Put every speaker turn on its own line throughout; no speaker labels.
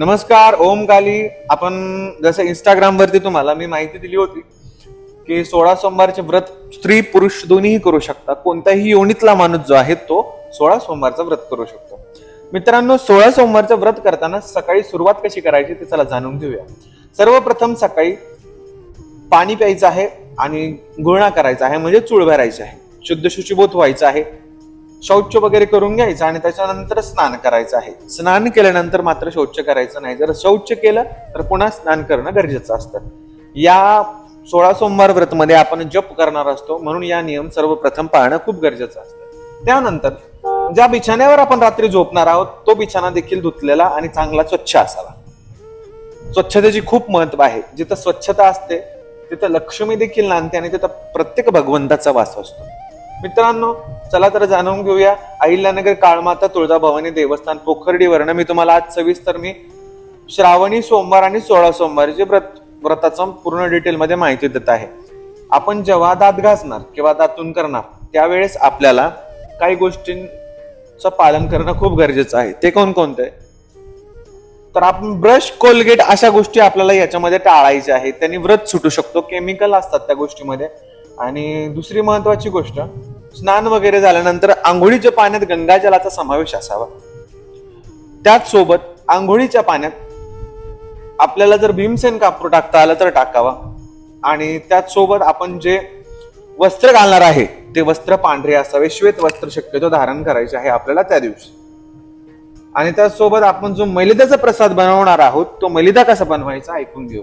नमस्कार ओम काली. आपण जसं इंस्टाग्रामवरती तुम्हाला मी माहिती दिली होती की सोळा सोमवारचे व्रत स्त्री पुरुष दोन्हीही करू शकतात. कोणत्याही योनीतला माणूस जो आहे तो सोळा सोमवारचं व्रत करू शकतो. मित्रांनो सोळा सोमवारचं व्रत करताना सकाळी सुरुवात कशी करायची ते चला जाणून घेऊया. सर्वप्रथम सकाळी पाणी प्यायचं आहे आणि गुळणा करायचा आहे म्हणजे चूळ भरायची आहे. शुद्ध शुचिबोध व्हायचं आहे. शौच वगैरे करून घ्यायचं आणि त्याच्यानंतर स्नान करायचं आहे. स्नान केल्यानंतर मात्र शौच करायचं नाही. जर शौच केलं तर पुन्हा स्नान करणं गरजेचं असतं. या सोळा सोमवार व्रत मध्ये आपण जप करणार असतो. म्हणून या नियम सर्वप्रथम पाळणं खूप गरजेचं असतं. त्यानंतर ज्या बिछाण्यावर आपण रात्री झोपणार आहोत तो बिछाना देखील धुतलेला आणि चांगला स्वच्छ असावा. स्वच्छतेची खूप महत्त्व आहे. जिथं स्वच्छता असते तिथं लक्ष्मी देखील नांदते आणि तिथं प्रत्येक भगवंताचा वास असतो. मित्रांनो चला तर जाणून घेऊया अहिल्यानगर काळमाता तुळजाभवानी देवस्थान पोखर्डीवरनं. मी तुम्हाला आज सविस्तर मी श्रावणी सोमवार आणि सोळा सोमवारचे व्रत व्रताचं पूर्ण डिटेल मध्ये माहिती देत आहे. आपण जेव्हा दात घासणार किंवा दातून करणार त्यावेळेस आपल्याला काही गोष्टींचं पालन करणं खूप गरजेचं आहे. ते कोणकोणते तर आपण ब्रश कोलगेट अशा गोष्टी आपल्याला याच्यामध्ये टाळायच्या आहेत. त्यांनी व्रत सुटू शकतो. केमिकल असतात त्या गोष्टीमध्ये. आणि दुसरी महत्वाची गोष्ट स्नान वगैरे झाल्यानंतर आंघोळीच्या पाण्यात गंगाजलाचा समावेश असावा. त्याच सोबत आंघोळीच्या पाण्यात आपल्याला जर भीमसेन कापूर टाकता आलं तर टाकावा. आणि त्याच सोबत आपण जे वस्त्र घालणार आहे ते वस्त्र पांढरे असावे. श्वेत वस्त्र शक्यतो धारण करायचे आहे आपल्याला त्या दिवशी. आणि त्यासोबत आपण जो मलिदाचा प्रसाद बनवणार आहोत तो मलिदा कसा बनवायचा? ऐकून घेऊ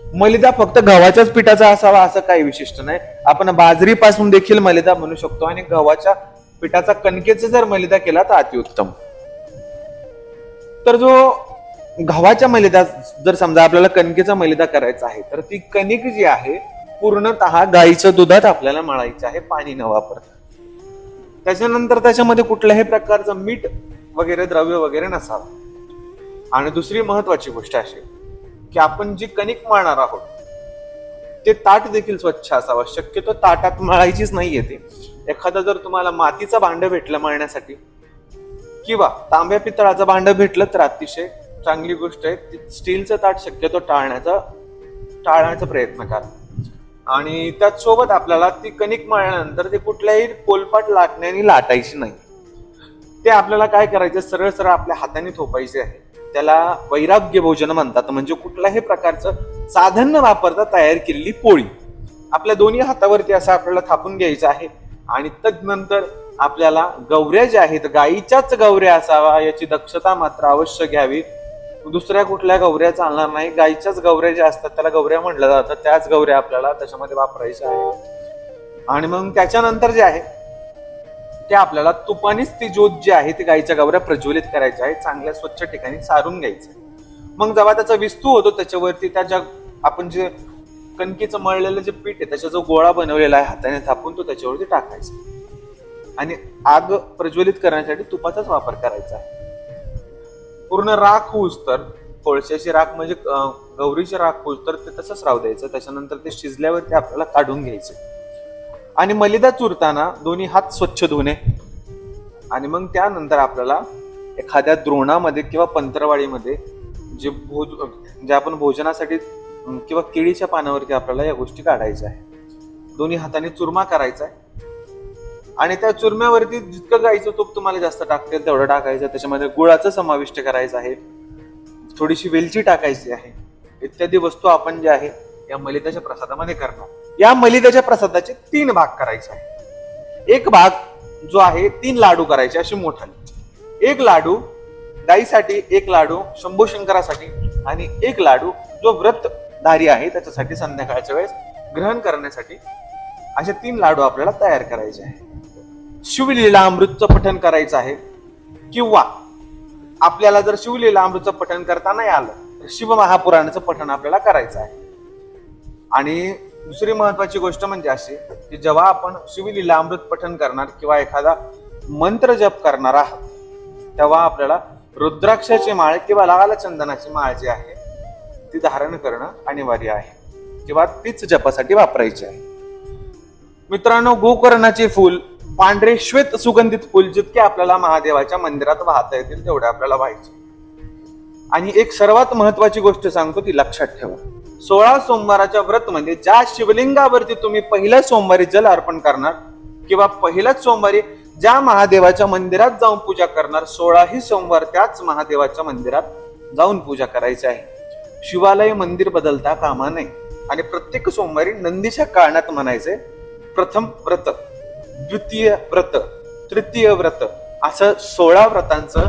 मलिदा फक्त गव्हाच्याच पिठाचा असावा असं काही विशिष्ट नाही. आपण बाजरीपासून देखील मलिदा म्हणू शकतो आणि गव्हाच्या पिठाचा कणकेचा जर मलिदा केला तर अतिउत्तम. तर जो गव्हाच्या मलिदा जर समजा आपल्याला कणकेचा मलिदा करायचा आहे तर ती कणिक जी आहे पूर्णतः गाईच्या दुधात आपल्याला मळायची आहे पाणी न वापरता. त्याच्यानंतर त्याच्यामध्ये कुठल्याही प्रकारचं मीठ वगैरे द्रव्य वगैरे नसावं. आणि दुसरी महत्वाची गोष्ट अशी की आपण जी कणिक मळणार आहोत ते ताट देखील स्वच्छ असावं. शक्यतो ताटात मळायचीच नाहीये ते. एखादं जर तुम्हाला मातीचं भांड भेटलं मळण्यासाठी किंवा तांब्या पितळाचं भांड भेटलं तर अतिशय चांगली गोष्ट आहे. ती स्टीलचं ताट शक्यतो टाळण्याचा टाळण्याचा प्रयत्न करा. आणि त्याच सोबत आपल्याला ती कणिक मळल्यानंतर ते कुठल्याही पोलपाट लाटण्याने लाटायची नाही. ते आपल्याला काय करायचं? सरळ सरळ आपल्या हाताने थोपायचे आहे. त्याला वैराग्य भोजन म्हणतात. म्हणजे कुठल्याही प्रकारचं साधन न वापरता तयार केलेली पोळी. आपल्या दोन्ही हातावरती असं आपल्याला थापून घ्यायचं आहे. आणि तदनंतर आपल्याला गौऱ्या ज्या आहेत गाईच्याच गौऱ्या असावा याची दक्षता मात्र अवश्य घ्यावी. दुसऱ्या कुठल्या गौऱ्या चालणार नाही. गाईच्याच गौऱ्या ज्या असतात त्याला गौऱ्या म्हटलं जातं. त्याच गौऱ्या आपल्याला त्याच्यामध्ये वापरायच्या आहे आणि मग त्याच्यानंतर जे आहे ते आपल्याला तुपानीच ती ज्योत जी आहे ती गाईच्या गवऱ्या प्रज्वलित करायच्या आहे चांगल्या स्वच्छ ठिकाणी सारून घ्यायचं मग जेव्हा त्याचा विस्तू होतो त्याच्यावरती त्या ज्या आपण जे कणकीचं मळलेलं जे पीठ आहे त्याचा जो गोळा बनवलेला आहे हाताने थापून तो त्याच्यावरती टाकायचा आणि आग प्रज्वलित करण्यासाठी तुपाचाच वापर करायचा आहे. पूर्ण राख होऊस तर कोळशाची राख म्हणजे गौरीची राख होऊस तर ते तसंच राहू द्यायचं. त्याच्यानंतर ते शिजल्यावरती आपल्याला काढून घ्यायचं. आणि मलिदा चुरताना दोन्ही हात स्वच्छ धुणे. आणि मग त्यानंतर आपल्याला एखाद्या द्रोणामध्ये किंवा पंत्रवाळीमध्ये जे भोज जे आपण भोजनासाठी किंवा केळीच्या पानावरती आपल्याला या गोष्टी काढायच्या आहे दोन्ही हाताने चुरमा करायचा आहे. आणि त्या चुरम्यावरती जितकं गायचं तूप तुम्हाला जास्त टाकता येईल तेवढं टाकायचं. त्याच्यामध्ये गुळाचं समाविष्ट करायचं आहे. थोडीशी वेलची टाकायची आहे. इत्यादी वस्तू आपण जे आहे या मलिदाच्या प्रसादामध्ये करणार. या मलिदाच्या प्रसादाचे तीन भाग करायचे आहे एक भाग जो आहे तीन लाडू करायचे असे मोठाले. एक लाडू गाईसाठी एक लाडू शंभू शंकरासाठी आणि एक लाडू जो व्रतधारी आहे त्याच्यासाठी संध्याकाळच्या वेळेस ग्रहण करण्यासाठी असे तीन लाडू आपल्याला तयार करायचे आहे शिवलीला अमृतचं पठण करायचं आहे किंवा आपल्याला जर शिवलीला अमृतचं पठण करता नाही आलं तर शिवमहापुराणाचं पठण आपल्याला करायचं आहे. आणि दुसरी महत्वाची गोष्ट म्हणजे अशी की जेव्हा आपण शिवलीला अमृत पठण करणार किंवा एखादा मंत्र जप करणार आहात तेव्हा आपल्याला रुद्राक्षाची माळ किंवा लाल चंदनाची माळ जी आहे ती धारण करणं अनिवार्य आहे किंवा तीच जपासाठी वापरायची आहे. मित्रांनो गोकर्णाचे फूल पांढरे श्वेत सुगंधित फूल जितके आपल्याला महादेवाच्या मंदिरात वाहता येतील तेवढे आपल्याला व्हायचे. आणि एक सर्वात महत्वाची गोष्ट सांगतो ती लक्षात ठेवा. सोळा सोमवाराच्या व्रत मध्ये ज्या शिवलिंगावरती तुम्ही पहिल्या सोमवारी जल अर्पण करणार किंवा पहिल्याच सोमवारी ज्या महादेवाच्या मंदिरात जाऊन पूजा करणार सोळाही सोमवार त्याच महादेवाच्या मंदिरात जाऊन पूजा करायची आहे. शिवालय मंदिर बदलता कामा नये. आणि प्रत्येक सोमवारी नंदीच्या काळात म्हणायचे प्रथम व्रत द्वितीय व्रत तृतीय व्रत असं सोळा व्रतांचं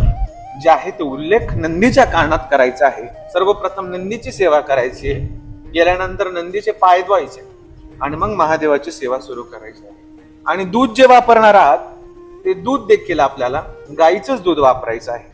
जे आहे ते उल्लेख नंदीच्या कानात करायचा आहे. सर्वप्रथम नंदीची सेवा करायची आहे. गेल्यानंतर नंदीचे पाय धुवायचे आणि मग महादेवाची सेवा सुरू करायची. आणि दूध जे वापरणार आहात ते दूध देखील आपल्याला गाईचंच दूध वापरायचं आहे.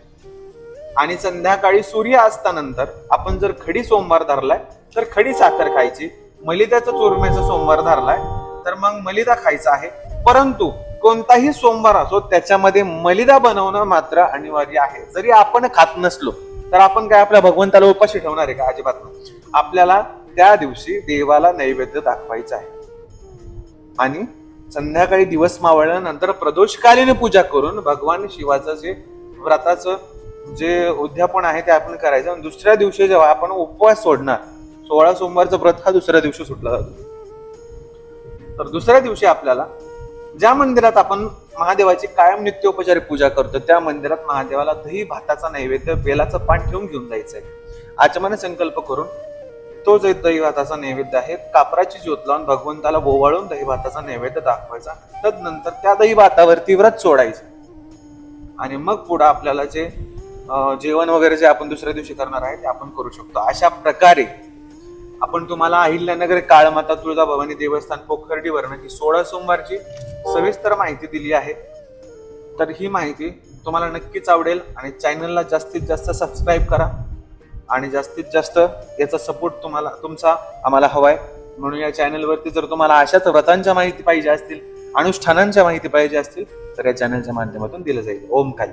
आणि संध्याकाळी सूर्य असतानंतर आपण जर खडी सोमवार धरलाय तर खडी साखर खायची मलिदाचा चोरम्याचा सोमवार धरलाय तर मग मलिदा खायचा आहे. परंतु कोणताही सोमवार असो त्याच्यामध्ये मलिदा बनवणं मात्र अनिवार्य आहे. जरी आपण खात नसलो तर आपण काय आपल्या भगवंताला उपाशी ठेवणार आहे का अजिबात? आपल्याला त्या दिवशी देवाला नैवेद्य दाखवायचा आहे. आणि संध्याकाळी दिवस मावळल्यानंतर प्रदोषकालीन पूजा करून भगवान शिवाचं जे व्रताचं जे उद्यापन आहे ते आपण करायचं. आणि दुसऱ्या दिवशी जेव्हा आपण उपवास सोडणार सोळा सोमवारचा व्रत हा दुसऱ्या दिवशी सुटला जातो. तर दुसऱ्या दिवशी आपल्याला ज्या मंदिरात आपण महादेवाची कायम नित्योपचारी पूजा करतो त्या मंदिरात महादेवाला दही भाताचा नैवेद्य बेलाचं पान ठेवून घेऊन जायचं आहे आचमने संकल्प करून तो एक दहीभाताचा नैवेद्य आहे कापराची ज्योत लावून भगवंताला बोवाळून दहीभाताचा नैवेद्य दाखवायचा. तदनंतर त्या दहीभातावरती व्रत सोडायचं. आणि मग पुढं आपल्याला जे जेवण वगैरे जे आपण दुसऱ्या दिवशी करणार आहे ते आपण करू शकतो. अशा प्रकारे आपण तुम्हाला अहिल्यानगर काळमाता तुळजाभवानी देवस्थान पोखर्डीवरनं ही सोळा सोमवारची सविस्तर माहिती दिली आहे. तर ही माहिती तुम्हाला नक्कीच आवडेल आणि चॅनलला जास्तीत जास्त सबस्क्राईब करा. आणि जास्तीत जास्त याचा सपोर्ट तुम्हाला तुमचा आम्हाला हवाय. म्हणून या चॅनलवरती जर तुम्हाला अशाच व्रतांच्या माहिती पाहिजे असतील अनुष्ठानांच्या माहिती पाहिजे असतील तर या चॅनलच्या माध्यमातून दिलं जाईल. ओम काही